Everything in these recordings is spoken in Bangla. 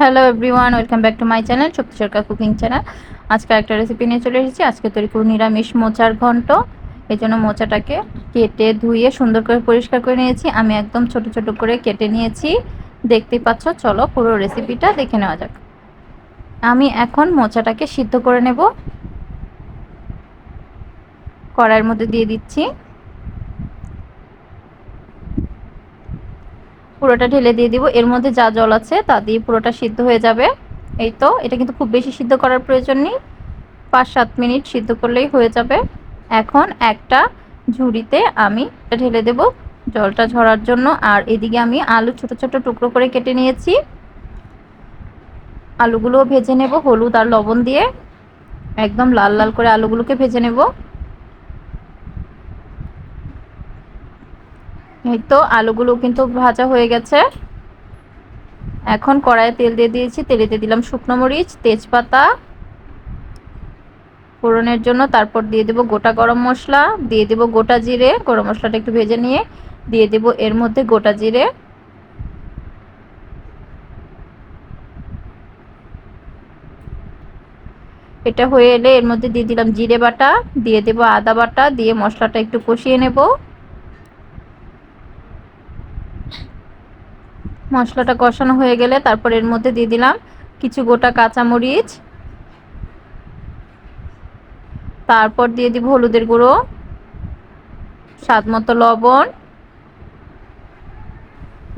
Hello everyone welcome back to my channel Shakti Sarkar cooking channel আজকে একটা রেসিপি নিয়ে চলে এসেছি, আজকে তৈরি করব নিরামিষ মোচার ঘন্ট। এই জন্য মোচাটাকে কেটে ধুয়ে সুন্দর করে পরিষ্কার করে নিয়েছি। আমি একদম ছোট ছোট করে কেটে নিয়েছি। দেখতেই পাচ্ছ, চলো পুরো রেসিপিটা দেখে নেওয়া যাক। আমি এখন মোচাটাকে সিদ্ধ করে নেব। কড়াইয়ের মধ্যে দিয়ে দিচ্ছি। পুরোটা ঢেলে দিয়ে দিব। এর মধ্যে যা জল আছে তা দিয়ে পুরোটা সিদ্ধ হয়ে যাবে। এই তো, এটা কিন্তু খুব বেশি সিদ্ধ করার প্রয়োজন নেই। পাঁচ সাত মিনিট সিদ্ধ করলেই হয়ে যাবে। এখন একটা ঝুড়িতে আমি ঢেলে দেব জলটা ঝরার জন্য। আর এদিকে আমি আলু ছোট ছোট টুকরো করে কেটে নিয়েছি। আলুগুলো ভেজে নেব হলুদ আর লবণ দিয়ে। একদম লাল লাল করে আলুগুলোকে ভেজে নেব। এই তো আলুগুলো কিন্তু ভাজা হয়ে গেছে। এখন কড়াইয়ে তেল দিয়ে দিয়েছি, তেলে দিয়ে দিলাম শুকনো মরিচ, তেজপাতা। ফোড়নের জন্য তারপর দিয়ে দেব গোটা গরম মশলা, দিয়ে দেব গোটা জিরে, গরম মশলাটা একটু ভেজে নিয়ে দিয়ে দেব এর মধ্যে গোটা জিরে। এটা হয়ে এলে এর মধ্যে দিয়ে দিলাম জিরে বাটা, দিয়ে দেব আদা বাটা, দিয়ে মশলাটা একটু কষিয়ে নেব। মশলাটা কষানো হয়ে গেলে তারপর এর মধ্যে দিয়ে দিলাম কিছু গোটা কাঁচামরিচ। তারপর দিয়ে দিব হলুদের গুঁড়ো, স্বাদ মতো লবণ।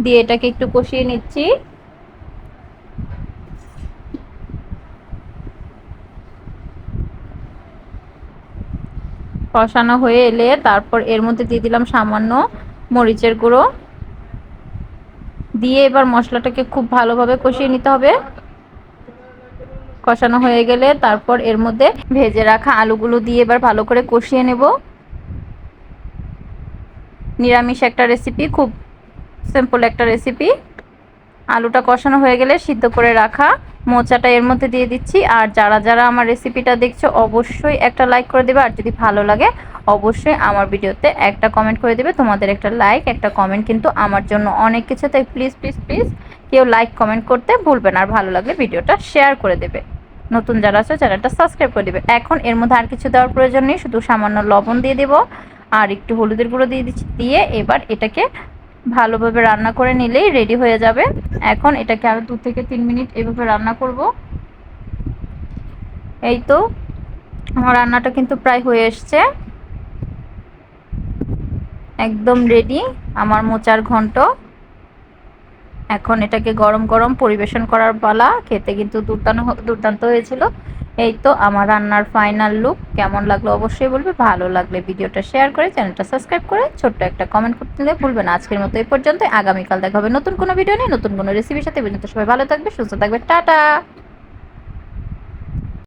দিয়ে এটাকে একটু কষিয়ে নিচ্ছি। কষানো হয়ে এলে তারপর এর মধ্যে দিয়ে দিলাম সামান্য মরিচের গুঁড়ো। দিয়ে এবার মশলাটাকে খুব ভালোভাবে কষিয়ে নিতে হবে। কষানো হয়ে গেলে তারপর এর মধ্যে ভেজে রাখা আলুগুলো দিয়ে এবার ভালো করে কষিয়ে নেব। নিরামিষ একটা রেসিপি খুব সিম্পল একটা রেসিপি আলুটা কষানো হয়ে গেলে সিদ্ধ করে রাখা মোচাটা এর মধ্যে দিয়ে দিচ্ছি। আর যারা যারা আমার রেসিপিটা দেখছ, অবশ্যই একটা লাইক করে দেবে। আর যদি ভালো লাগে অবশ্যই আমার ভিডিওতে একটা কমেন্ট করে দেবে। তোমাদের একটা লাইক একটা কমেন্ট কিন্তু আমার জন্য অনেক কিছু। তাই প্লিজ প্লিজ প্লিজ কেউ লাইক কমেন্ট করতে ভুলবেন আর ভালো লাগলে ভিডিওটা শেয়ার করে দেবে। নতুন যারা আছে, চ্যানেলটা সাবস্ক্রাইব করে দেবে। এখন এর মধ্যে আর কিছু দেওয়ার প্রয়োজন নেই। শুধু সামান্য লবণ দিয়ে দেবো আর একটু হলুদের গুঁড়ো দিয়ে দিচ্ছি। দিয়ে এবার এটাকে ভালোভাবে রান্না করে নিলেই রেডি হয়ে যাবে। এখন এটাকে আরও দু থেকে তিন মিনিট এভাবে রান্না করব। এই তো, আমার রান্নাটা কিন্তু প্রায় হয়ে এসছে। একদম রেডি আমার মোচার ঘন্ট। এখন এটাকে গরম গরম পরিবেশন করার পালা, খেতে কিন্তু দুর্দান্ত দুর্দান্ত হয়েছিল। এই তো আমার রান্নার ফাইনাল লুক কেমন লাগল অবশ্যই বলবে, ভালো লাগলে ভিডিওটা শেয়ার করে চ্যানেলটা সাবস্ক্রাইব করে ছোট্ট একটা কমেন্ট করতে ভুলবেন আজকের মতো এই পর্যন্ত আগামীকাল দেখা হবে নতুন কোনো ভিডিও নিয়ে, নতুন কোনো রেসিপির সাথে। পর্যন্ত সবাই ভালো থাকবে, সুস্থ থাকবে, টাটা!